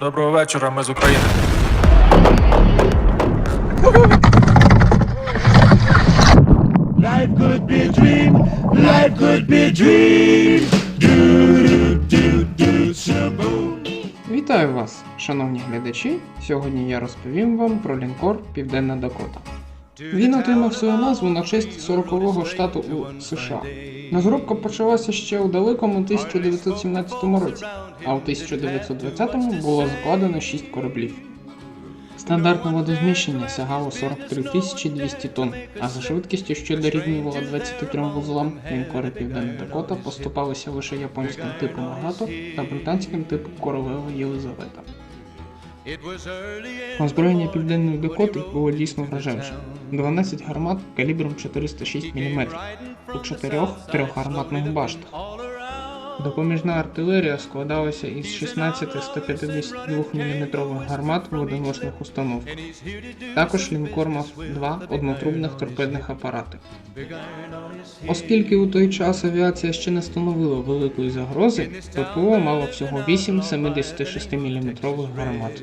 Доброго вечора, ми з України. Life could be a dream. Life could be a dream. Вітаю вас, шановні глядачі! Сьогодні я розповім вам про лінкор Південна Дакота. Він отримав свою назву на честь 40-го штату у США. Розробка почалася ще у далекому 1917 році, а у 1920-му було закладено 6 кораблів. Стандартне водозміщення сягало 43 200 тонн, а за швидкістю, що дорівнювала 23 вузлам, лінкори Південна Дакота поступалися лише японським типом Агато та британським типом Королева Єлизавета. Озброєння Південної Дакот було дійсно вражаючим. 12 гармат калібром 406 мм у чотирьох трьохгарматних баштах. Допоміжна артилерія складалася із 16 152 мм гармат водоносних установок. Також лінкор мав два однотрубних торпедних апарати. Оскільки у той час авіація ще не становила великої загрози, ППО мало всього 8 76 мм гармат.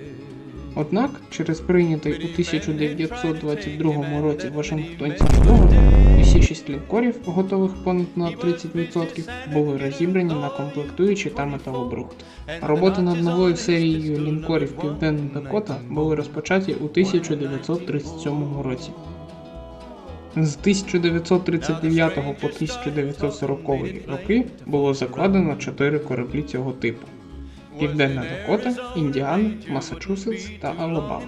Однак, через прийнятий у 1922 році Вашингтонський договір, усі шість лінкорів, готових понад на 30%, були розібрані на комплектуючі та металобрухт. Роботи над новою серією лінкорів Південна Дакота були розпочаті у 1937 році. З 1939 по 1940 роки було закладено чотири кораблі цього типу. Південна Дакота, Індіана, Масачусетс та Алабама.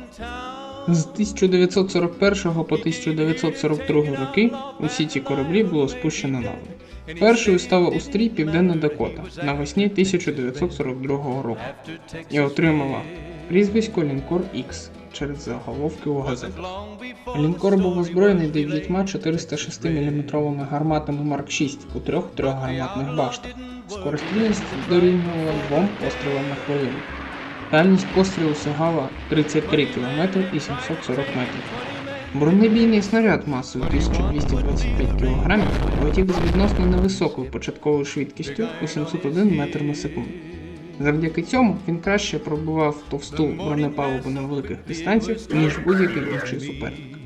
З 1941 по 1942 роки усі ці кораблі було спущено на воду. Першою стала у стрій Південна Дакота навесні 1942 року і отримала прізвисько Лінкор X через заголовки у газетах. Лінкор був озброєний дев'ятьма 406 мм гарматами Марк 6 у трьох трьохгарматних баштах. Скорострільність дорівнювала двом пострілам на хвилину. Дальність пострілу сягала 33 км і 740 метрів. Бронебійний снаряд масою 1225 кг летів з відносно невисокою початковою швидкістю у 701 метр на секунду. Завдяки цьому він краще пробивав товсту бронепалубу на великих дистанціях, ніж будь-який інший суперник.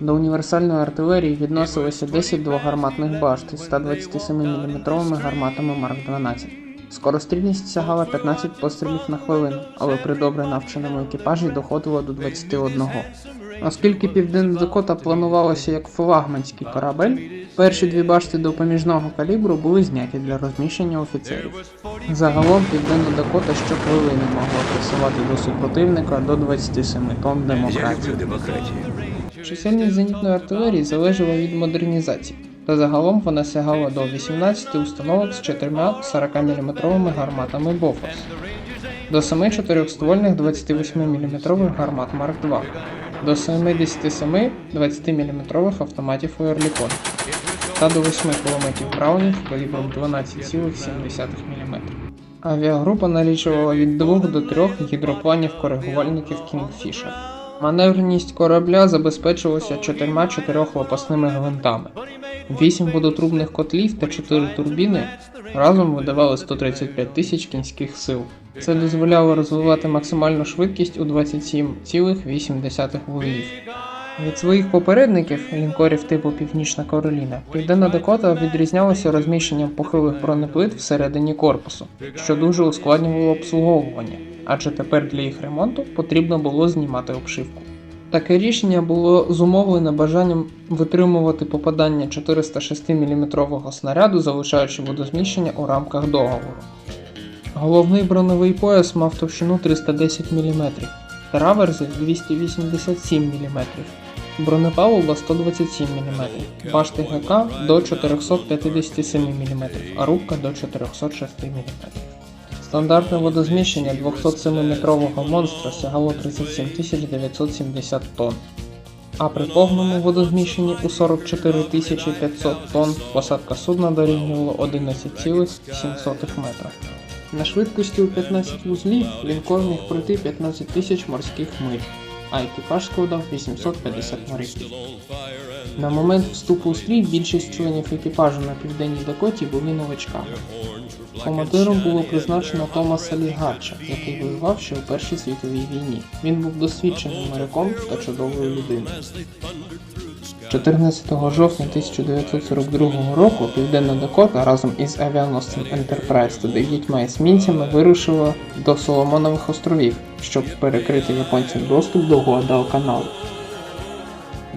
До універсальної артилерії відносилося 10 двогарматних башт із 127 мм гарматами Марк 12. Скорострільність сягала 15 пострілів на хвилину, але при добре навченому екіпажі доходило до 21. Оскільки Південна Дакота планувалося як флагманський корабель, перші дві башти допоміжного калібру були зняті для розміщення офіцерів. Загалом Південна Дакота щохвилини могла пресувати до супротивника до 27 тонн демократії. Чисельність зенітної артилерії залежала від модернізації, та загалом вона сягала до 18 установок з 4 40-мм гарматами Bofors, до 7 чотирьохствольних 28-мм гармат Марк II, до 77 20-мм автоматів Оерлікон та до 8 кулеметів Браунів калібром 12,7 мм. Авіагрупа налічувала від 2 до 3 гідропланів-коригувальників Kingfisher. Маневреність корабля забезпечувалася чотирма чотирьохлопасними гвинтами. Вісім водотрубних котлів та чотири турбіни разом видавали 135 тисяч кінських сил. Це дозволяло розвивати максимальну швидкість у 27,8 вузлів. Від своїх попередників, лінкорів типу Північна Кароліна, Південна Дакота відрізнялася розміщенням похилих бронеплит всередині корпусу, що дуже ускладнювало обслуговування, адже тепер для їх ремонту потрібно було знімати обшивку. Таке рішення було зумовлене бажанням витримувати попадання 406 мм снаряду, залишаючи водозміщення у рамках договору. Головний броневий пояс мав товщину 310 мм, траверзи 287 мм, бронепалуба 127 мм, башти ГК до 457 мм, а рубка до 406 мм. Стандартне водозміщення 207-метрового монстра сягало 37 970 тонн, а при повному водозміщенні у 44 500 тонн посадка судна дорівнювала 11,7 метра. На швидкості у 15 вузлів лінкор міг пройти 15 тисяч морських миль. А екіпаж складав 850 моряків. На момент вступу у стрій більшість членів екіпажу на південній Дакоті були новачками. Командиром було призначено Томаса Лі Гарча, який воював ще у Першій світовій війні. Він був досвідченим моряком та чудовою людиною. 14 жовтня 1942 року Південна Дакота разом із авіаносцем Enterprise та дев'ятьма есмінцями вирушила до Соломонових островів, щоб перекрити японцям доступ до Гуадалканалу.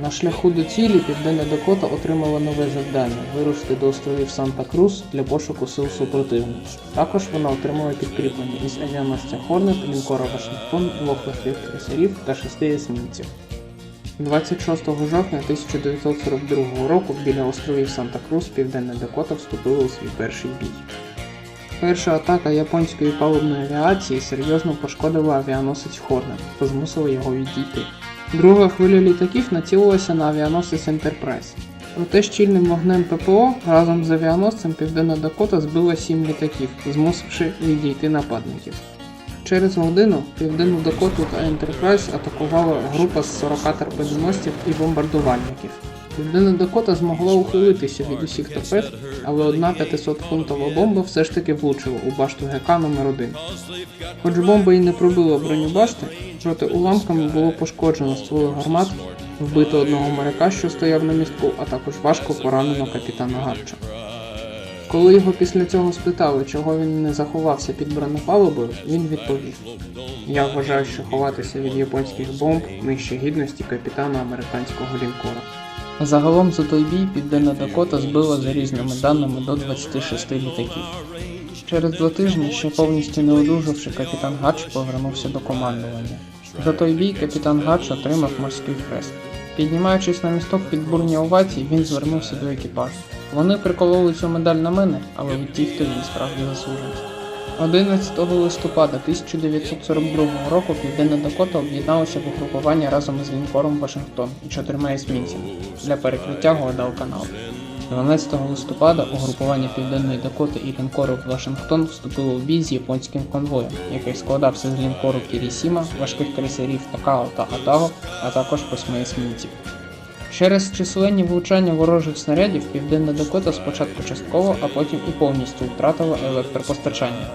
На шляху до цілі Південна Дакота отримала нове завдання вирушити до островів Санта-Крус для пошуку сил супротивника. Також вона отримала підкріплення із авіаносця Хорнет, лінкора Вашингтон, двох легких крейсерів та шести есмінців. 26 жовтня 1942 року біля островів Санта-Крус Південна Дакота вступила у свій перший бій. Перша атака японської палубної авіації серйозно пошкодила авіаносець Хорнет та змусила його відійти. Друга хвиля літаків націлилася на авіаносець Enterprise. Проте щільним вогнем ППО разом з авіаносцем Південна Дакота збила сім літаків, змусивши відійти нападників. Через годину Південну Дакоту та Enterprise атакувала група з 40 торпедоносців і бомбардувальників. Південна Дакота змогла ухилитися від усіх торпед, але одна 500-фунтова бомба все ж таки влучила у башту ГК номер 1 Хоч бомба і не пробила броню башти, проте уламками було пошкоджено стволи гармат, вбито одного моряка, що стояв на містку, а також важко поранено капітана Гарча. Коли його після цього спитали, чого він не заховався під бронепалубою, він відповів: Я вважаю, що ховатися від японських бомб нижче гідності капітана американського лінкора. Загалом за той бій Південна Дакота збила за різними даними до 26 літаків. Через два тижні, ще повністю не одужавши, капітан Гач повернувся до командування. За той бій капітан Гач отримав морський хрест. Піднімаючись на місток під бурні овації, він звернувся до екіпажу. Вони прикололи цю медаль на мене, але ви ті, хто її справді заслужить. 11 листопада 1942 року Південна Дакота об'єдналася в угрупування разом із лінкором Вашингтон і чотирма есмінцями для перекриття Гуадалканалу. 12 листопада угрупування Південної Дакоти і лінкору Вашингтон вступило у бій з японським конвоєм, який складався з лінкору Кірісіма, важких крейсерів Такао та Атаго, а також восьми есмінців. Через численні влучання ворожих снарядів Південна Дакота спочатку частково, а потім і повністю втратила електропостачання.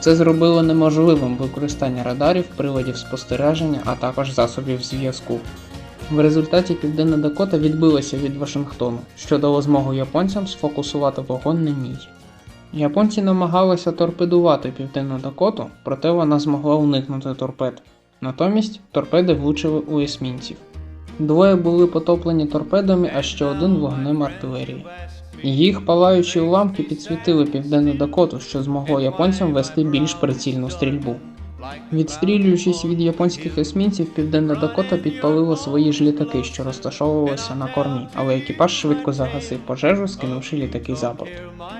Це зробило неможливим використання радарів, приладів спостереження, а також засобів зв'язку. В результаті Південна Дакота відбилася від Вашингтону, що дало змогу японцям сфокусувати вогонь на ній. Японці намагалися торпедувати Південну Дакоту, проте вона змогла уникнути торпед. Натомість торпеди влучили у есмінців. Двоє були потоплені торпедами, а ще один вогнем артилерії. Їх палаючі уламки підсвітили Південну Дакоту, що змогло японцям вести більш прицільну стрільбу. Відстрілюючись від японських есмінців, Південна Дакота підпалила свої ж літаки, що розташовувалися на кормі, але екіпаж швидко загасив пожежу, скинувши літаки за борт.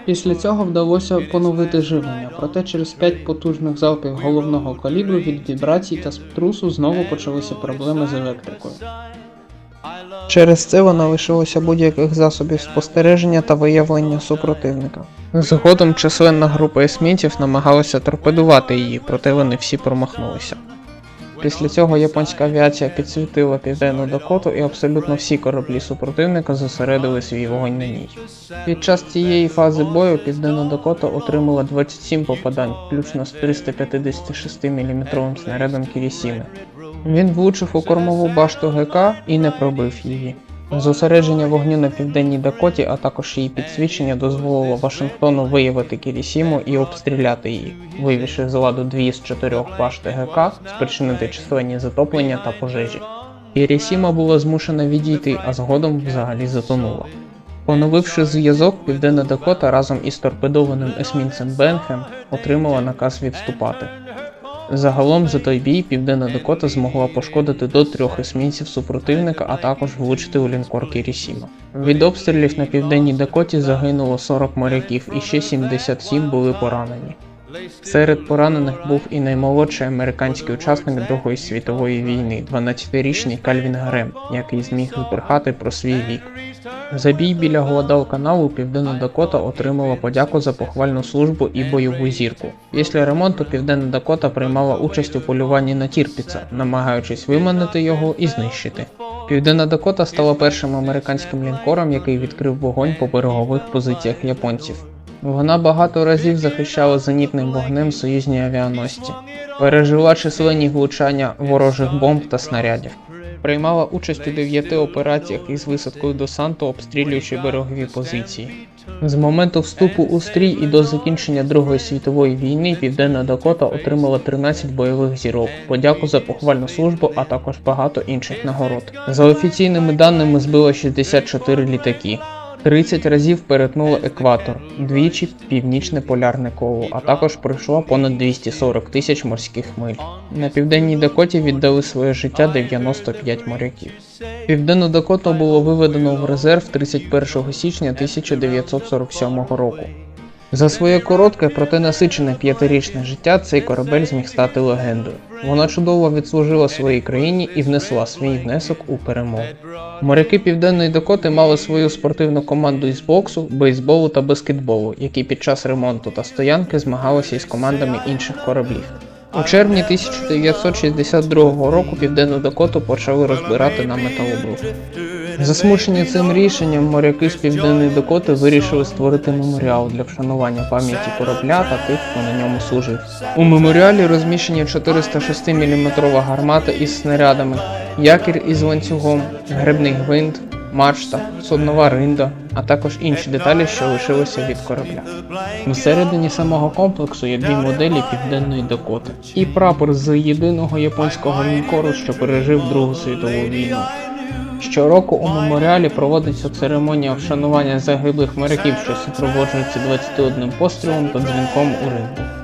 Після цього вдалося поновити живлення, проте через п'ять потужних залпів головного калібру від вібрацій та струсу знову почалися проблеми з електрикою. Через це вона лишилася будь-яких засобів спостереження та виявлення супротивника. Згодом численна група есмінців намагалася торпедувати її, проте вони всі промахнулися. Після цього японська авіація підсвітила південну Дакоту і абсолютно всі кораблі супротивника зосередили свій вогонь на ній. Під час цієї фази бою Південна Дакота отримала 27 попадань, включно з 356 мм снарядом Кірісіми. Він влучив у кормову башту ГК і не пробив її. Зосередження вогню на південній Дакоті, а також її підсвічення дозволило Вашингтону виявити Кірісіму і обстріляти її, вивівши з ладу дві з чотирьох башти ГК, спричинити численні затоплення та пожежі. Кірісіма була змушена відійти, а згодом взагалі затонула. Поновивши зв'язок, Південна Дакота разом із торпедованим есмінцем Бенхем отримала наказ відступати. Загалом за той бій Південна Дакота змогла пошкодити до трьох есмінців супротивника, а також влучити у лінкор Кірісіма. Від обстрілів на південній Дакоті загинуло 40 моряків і ще 77 були поранені. Серед поранених був і наймолодший американський учасник Другої світової війни, 12-річний Кальвін Грем, який зміг збрехати про свій вік. За бій біля Гуадалканалу Південна Дакота отримала подяку за похвальну службу і бойову зірку. Після ремонту Південна Дакота приймала участь у полюванні на Тірпіца, намагаючись виманити його і знищити. Південна Дакота стала першим американським лінкором, який відкрив вогонь по берегових позиціях японців. Вона багато разів захищала зенітним вогнем союзні авіаносці, пережила численні влучання ворожих бомб та снарядів. Приймала участь у дев'яти операціях із висадкою десанту, обстрілюючи берегові позиції. З моменту вступу у стрій і до закінчення Другої світової війни Південна Дакота отримала 13 бойових зірок, подяку за похвальну службу, а також багато інших нагород. За офіційними даними збила 64 літаки. 30 разів перетнула екватор, двічі північне полярне коло, а також пройшла понад 240 тисяч морських миль. На південній Дакоті віддали своє життя 95 моряків. Південну Дакоту було виведено в резерв 31 січня 1947 року. За своє коротке, проте насичене п'ятирічне життя цей корабель зміг стати легендою. Вона чудово відслужила своїй країні і внесла свій внесок у перемогу. Моряки Південної Дакоти мали свою спортивну команду із боксу, бейсболу та баскетболу, які під час ремонту та стоянки змагалися із командами інших кораблів. У червні 1962 року Південну Дакоту почали розбирати на металобрух. Засмучені цим рішенням, моряки з Південної Дакоти вирішили створити меморіал для вшанування пам'яті корабля та тих, хто на ньому служив. У меморіалі розміщені 406 мм гармата із снарядами, якір із ланцюгом, гребний гвинт, мачта, суднова ринда, а також інші деталі, що лишилися від корабля. Всередині самого комплексу є дві моделі Південної Дакоти і прапор з єдиного японського лінкору, що пережив Другу світову війну. Щороку у меморіалі проводиться церемонія вшанування загиблих моряків, що супроводжується 21 пострілом та дзвінком у ринку.